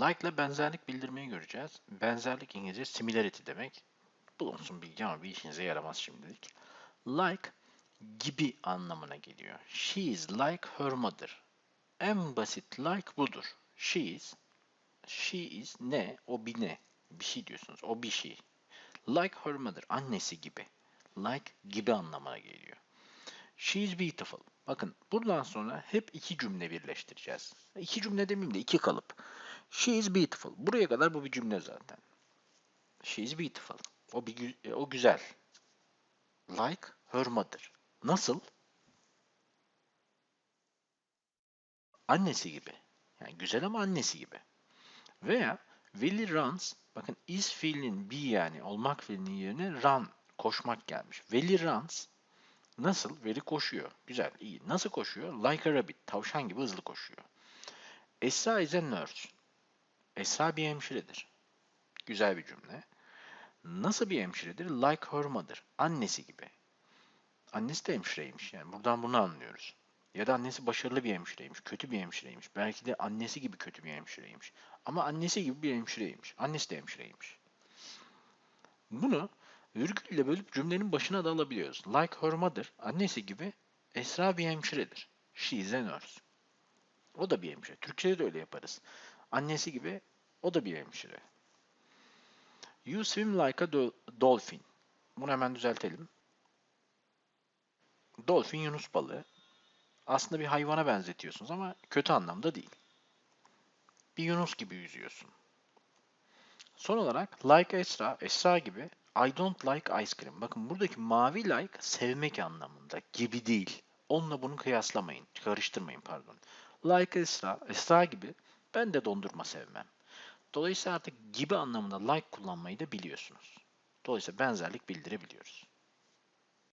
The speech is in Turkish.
Like ile benzerlik bildirmeyi göreceğiz. Benzerlik İngilizce similarity demek. Bulunsun bilgi ama bir işinize yaramaz şimdilik. Like gibi anlamına geliyor. She is like her mother. En basit like budur. She is. She is ne? O bir ne? Bir şey diyorsunuz. O bir şey. Like her mother. Annesi gibi. Like gibi anlamına geliyor. She is beautiful. Bakın buradan sonra hep iki cümle birleştireceğiz. İki cümle demeyeyim de iki kalıp. She is beautiful. Buraya kadar bu bir cümle zaten. She is beautiful. O bir gü- o güzel. Like her mother. Nasıl? Annesi gibi. Yani güzel ama annesi gibi. Veya Willy runs, bakın is fiilinin be yani olmak fiilinin yerine run, koşmak gelmiş. Willy runs, nasıl? Veli koşuyor. Güzel, iyi. Nasıl koşuyor? Like a rabbit, tavşan gibi hızlı koşuyor. Esra is a nurse. Esra bir hemşiredir. Güzel bir cümle. Nasıl bir hemşiredir? Like her mother, annesi gibi. Annesi de hemşireymiş yani. Buradan bunu anlıyoruz. Ya da annesi başarılı bir hemşireymiş, kötü bir hemşireymiş. Belki de annesi gibi kötü bir hemşireymiş. Ama annesi gibi bir hemşireymiş. Annesi de hemşireymiş. Bunu virgülle bölüp cümlenin başına da alabiliyoruz. Like her mother, annesi gibi Esra bir hemşiredir. She is a nurse. O da bir hemşire. Türkçe'de de öyle yaparız. Annesi gibi o da bir hemşire. You swim like a do- dolphin. Bunu hemen düzeltelim. Dolphin yunus balığı. Aslında bir hayvana benzetiyorsunuz ama kötü anlamda değil. Bir yunus gibi yüzüyorsun. Son olarak like Esra, Esra gibi I don't like ice cream. Bakın buradaki mavi like sevmek anlamında gibi değil. Onunla bunu kıyaslamayın, karıştırmayın pardon. Like Esra, Esra gibi ben de dondurma sevmem. Dolayısıyla artık gibi anlamında like kullanmayı da biliyorsunuz. Dolayısıyla benzerlik bildirebiliyoruz.